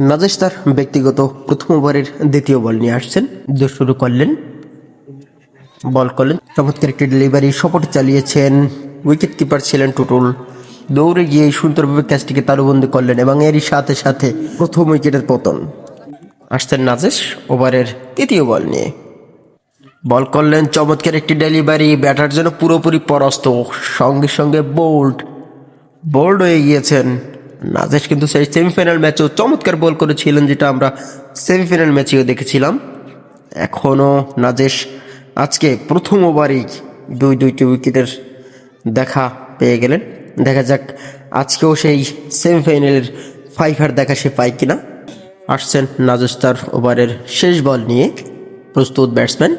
নাজেশ তার ব্যক্তিগত প্রথম ওভারের দ্বিতীয় বল নিয়ে আসছেন। যা শুরু করলেন। বল করলেন। চমৎকার একটি ডেলিভারি সপোর্ট চালিয়েছেন। উইকেট কিপার ছিলেন টুটুল। দৌড়ে গিয়ে সুন্দরভাবে ক্যাচটিকে তালুবন্দি করলেন এবং এরই সাথে সাথে প্রথম উইকেটের পতন। আসছেন নাজেশ ওভারের তৃতীয় বল নিয়ে। বল করলেন চমৎকার একটি ডেলিভারি ব্যাটার জন্য পুরোপুরি পরাস্ত, সঙ্গে সঙ্গে বোল্ড বোল্ড হয়ে গিয়েছেন নাজেশ কিন্তু সেই সেমিফাইনাল ম্যাচেও চমৎকার বল করেছিলেন, যেটা আমরা সেমিফাইনাল ম্যাচেও দেখেছিলাম। এখনও নাজেশ আজকে প্রথম ওভারেই দুই দুইটি উইকেটের দেখা পেয়ে গেলেন। দেখা যাক আজকেও সেই সেমিফাইনালের ফাইভার দেখা সে পায় কিনা। আসছেন নাজেশ তার ওভারের শেষ বল নিয়ে প্রস্তুত ব্যাটসম্যান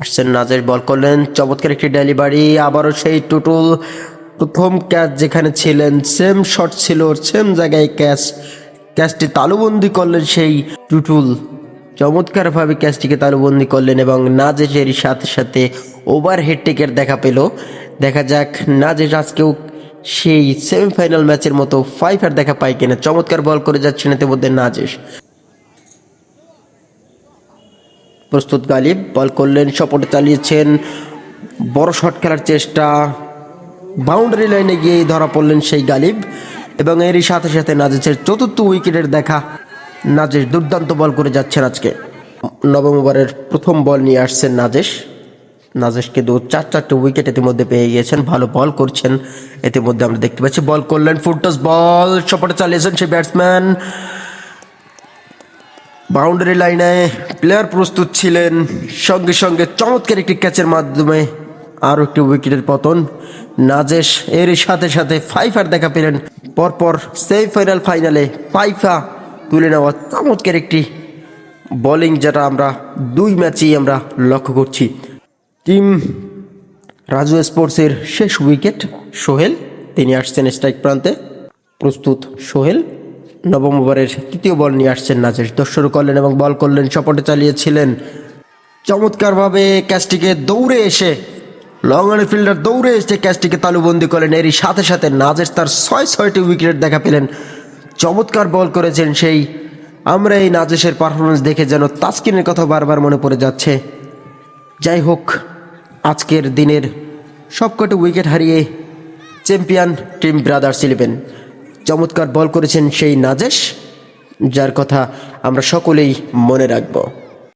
আসছেন নাজের বল করলেন, চমৎকার একটি ডেলিভারি আবারও সেই টুটুল প্রথম ক্যাচ যেখানে ছিলেন সেম শট ছিল সেম জায়গায় ক্যাচ ক্যাচটি তালুবন্দি করলেন সেই টুটুল। চমৎকারভাবে ক্যাচটিকে তালুবন্দি করলেন এবং নাজেজের সাথে সাথে ওভার হেড টেকের দেখা পেল। দেখা যাক নাজেশ আজকেও সেই সেমিফাইনাল ম্যাচের মতো ফাইভার দেখা পায় কিনা। চমৎকার বল করে যাচ্ছেন ইতিমধ্যে নাজেশ প্রস্তুত গালিব বল করলেন সপোর্টে চালিয়েছেন। বড় শট খেলার চেষ্টা। বাউন্ডারি লাইনে গিয়েই ধরা পড়লেন সেই গালিব এবং এরই সাথে সাথে নাজেসের চতুর্থ উইকেটের দেখা নাজেশ দুর্দান্ত বল করে যাচ্ছেন আজকে। নবম ওভারের প্রথম বল নিয়ে আসছেন নাজেশ নাজেশ কিন্তু চার চারটে উইকেট ইতিমধ্যে পেয়ে গিয়েছেন, ভালো বল করছেন। ইতিমধ্যে আমরা দেখতে পাচ্ছি বল করলেন ফুটটস বল সপোর্টে চালিয়েছেন সেই ব্যাটসম্যান। বাউন্ডারি লাইনে প্লেয়ার প্রস্তুত ছিলেন। সঙ্গে সঙ্গে চমৎকার একটি ক্যাচের মাধ্যমে আরও একটি উইকেটের পতন। নাজেশ এর সাথে সাথে ফাইফার দেখা পেলেন। পরপর সেমিফাইনাল ফাইনালে ফাইফা তুলে নেওয়া চমৎকার একটি বোলিং যেটা আমরা দুই ম্যাচেই আমরা লক্ষ্য করছি। টিম রাজু স্পোর্টসের শেষ উইকেট সোহেল, তিনি আসছেন স্ট্রাইক প্রান্তে। প্রস্তুত সোহেল, নবম ওভারের তৃতীয় বল নিয়ে আসছেন নাজেশ। দশ শুরু করলেন এবং বল করলেন সপটে চালিয়েছিলেন। চমৎকারভাবে ক্যাচটিকে দৌড়ে এসে লং অন ফিল্ডার দৌড়ে এসে ক্যাচটিকে তালুবন্দি করলেন। এরই সাথে সাথে নাজেশ তার ছয় ছয়টি উইকেট দেখা পেলেন। চমৎকার বল করেছেন সেই আমরা এই নাজেশের পারফরমেন্স দেখে যেন তাস্কিনের কথা বারবার মনে পড়ে যাচ্ছে। যাই হোক, আজকের দিনের সবকটি উইকেট হারিয়ে চ্যাম্পিয়ন টিম ব্রাদার্স ইলেভেন। চমৎকার বল করেছেন সেই নাজেশ, যার কথা আমরা সকলেই মনে রাখব।